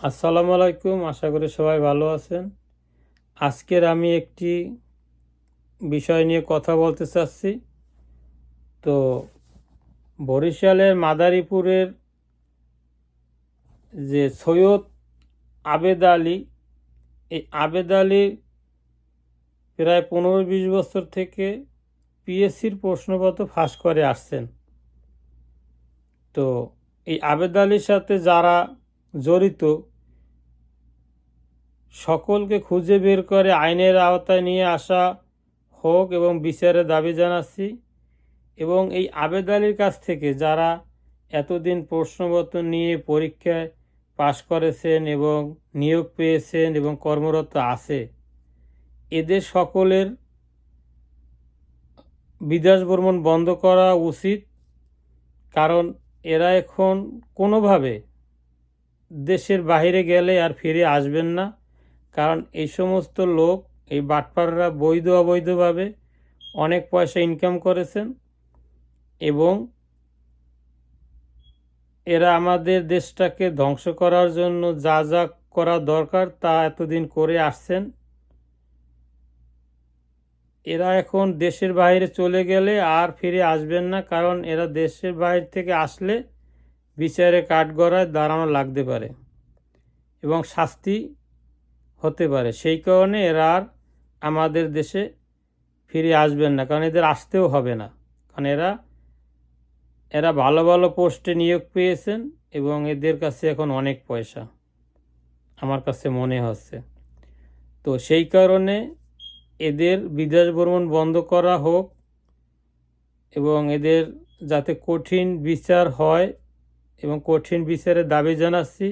আসসালামু আলাইকুম, আশা করি সবাই ভালো আছেন। আজকের আমি একটি বিষয় নিয়ে কথা বলতে চাচ্ছি। তো বরিশালের মাদারীপুরের যে সৈয়দ আবেদ আলী, এই আবেদ আলী প্রায় পনেরো বিশ বছর থেকে পিএসসির প্রশ্নপত্র ফাঁস করে আসছেন। তো এই আবেদ আলীর সাথে যারা জড়িত। সকলকে খুঁজে বের করে আইনের আওতায় নিয়ে আসা হোক এবং বিচারের দাবি জানাচ্ছি এবং এই আবেদ আলীর কাছ থেকে যারা এতদিন প্রশ্নপত্র নিয়ে পরীক্ষায় পাশ করেছেন এবং নিয়োগ পেয়েছেন এবং কর্মরত আছে, এদের সকলের বিদেশ ভ্রমণ বন্ধ করা উচিত, কারণ এরা এখন কোনোভাবে দেশের বাইরে গেলে আর ফিরে আসবেন না। কারণ এই সমস্ত লোক, এই বাটপাররা বৈধ অবৈধভাবে অনেক পয়সা ইনকাম করেছেন এবং এরা আমাদের দেশটাকে ধ্বংস করার জন্য যা যা করা দরকার তা এতদিন করে আসছেন। এরা এখন দেশের বাইরে চলে গেলে আর ফিরে আসবেন না, কারণ এরা দেশের বাইরে থেকে আসলে বিচারে কাঠগড়ায় দাঁড়ানো লাগতে পারে এবং শাস্তি হতে পারে। সেই কারণে এরা আর আমাদের দেশে ফিরে আসবেন না, কারণ এদের আসতেও হবে না। কারণ এরা এরা ভালো ভালো পোস্টে নিয়োগ পেয়েছেন এবং এদের কাছে এখন অনেক পয়সা, আমার কাছে মনে হচ্ছে। তো সেই কারণে এদের বিদেশ ভ্রমণ বন্ধ করা হোক এবং এদের যাতে কঠিন বিচার হয় এবং কঠিন বিচারের দাবি জানাচ্ছি।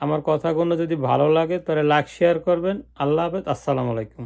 আমার কথাগুলো যদি ভালো লাগে, তাহলে লাইক শেয়ার করবেন। আল্লাহ হাফেজ। আসসালামু আলাইকুম।